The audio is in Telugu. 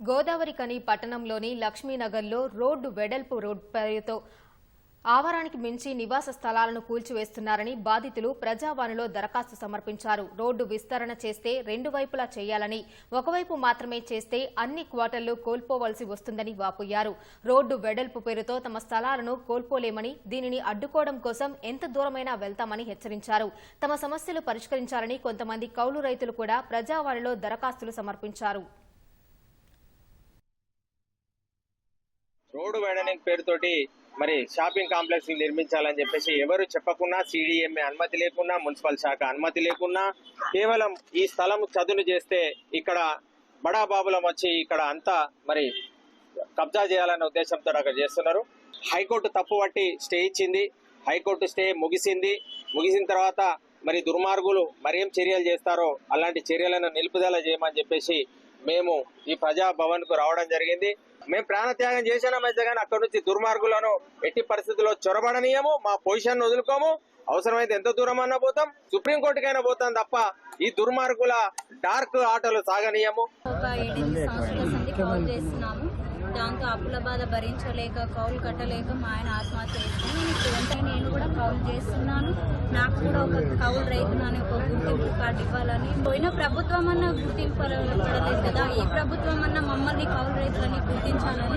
గోదావరికని పట్టణంలోని లక్ష్మీనగర్లో రోడ్డు వెడల్పు రోడ్ పేరుతో ఆవారానికి మించి నివాస స్థలాలను కూల్చివేస్తున్నారని బాధితులు ప్రజావాణిలో దరఖాస్తు సమర్పించారు. రోడ్డు విస్తరణ చేస్తే రెండు వైపులా చేయాలని ఒకవైపు మాత్రమే చేస్తే అన్ని క్వార్టర్లు కోల్పోవలసి వస్తుందని వాపోయారు. రోడ్డు వెడల్పు పేరుతో తమ స్థలాలను కోల్పోలేమని దీనిని అడ్డుకోవడం కోసం ఎంత దూరమైనా వెళ్తామని హెచ్చరించారు. తమ సమస్యలు పరిష్కరించాలని కొంతమంది కౌలు రైతులు కూడా ప్రజావాణిలో దరఖాస్తులు సమర్పించారు. రోడ్డు వైడనింగ్ పేరుతోటి మరి షాపింగ్ కాంప్లెక్స్ నిర్మించాలని చెప్పేసి ఎవరు చెప్పకున్నా సిడిఎంఏ అనుమతి లేకున్నా మున్సిపల్ శాఖ అనుమతి లేకున్నా కేవలం ఈ స్థలం చదును చేస్తే ఇక్కడ బడా బాబులం వచ్చి ఇక్కడ అంతా మరి కబ్జా చేయాలనే ఉద్దేశంతో అక్కడ చేస్తున్నారు. హైకోర్టు తప్పు పట్టి స్టే ఇచ్చింది. హైకోర్టు స్టే ముగిసింది. ముగిసిన తర్వాత మరి దుర్మార్గులు మరేం చర్యలు చేస్తారో అలాంటి చర్యలను నిలుపుదల చేయమని చెప్పేసి మేము ఈ ప్రజాభవన్కు కు రావడం జరిగింది. మేము ప్రాణత్యాగం చేసినామైతే కానీ అక్కడ నుంచి దుర్మార్గులను ఎట్టి పరిస్థితుల్లో చొరబడనీయము మా పొజిషన్ వదులుకోము. అవసరమైతే ఎంత దూరం అన్నా పోతాం సుప్రీంకోర్టుకైనా పోతాం తప్ప ఈ దుర్మార్గుల డార్క్ ఆటలు సాగనీయము. దాంతో అప్పుల బాధ భరించలేక కౌలు కట్టలేక మా ఆయన ఆత్మహత్య చేసుకుని నేను కూడా కౌలు చేస్తున్నాను. నాకు కూడా ఒక కౌలు అనే ఒక గుర్తింపు కార్డు ఇవ్వాలని. పోయిన ప్రభుత్వం అన్న గుర్తింపు పడలేదు కదా. ఈ ప్రభుత్వం అన్న మమ్మల్ని కౌలు రైతులని గుర్తించాలని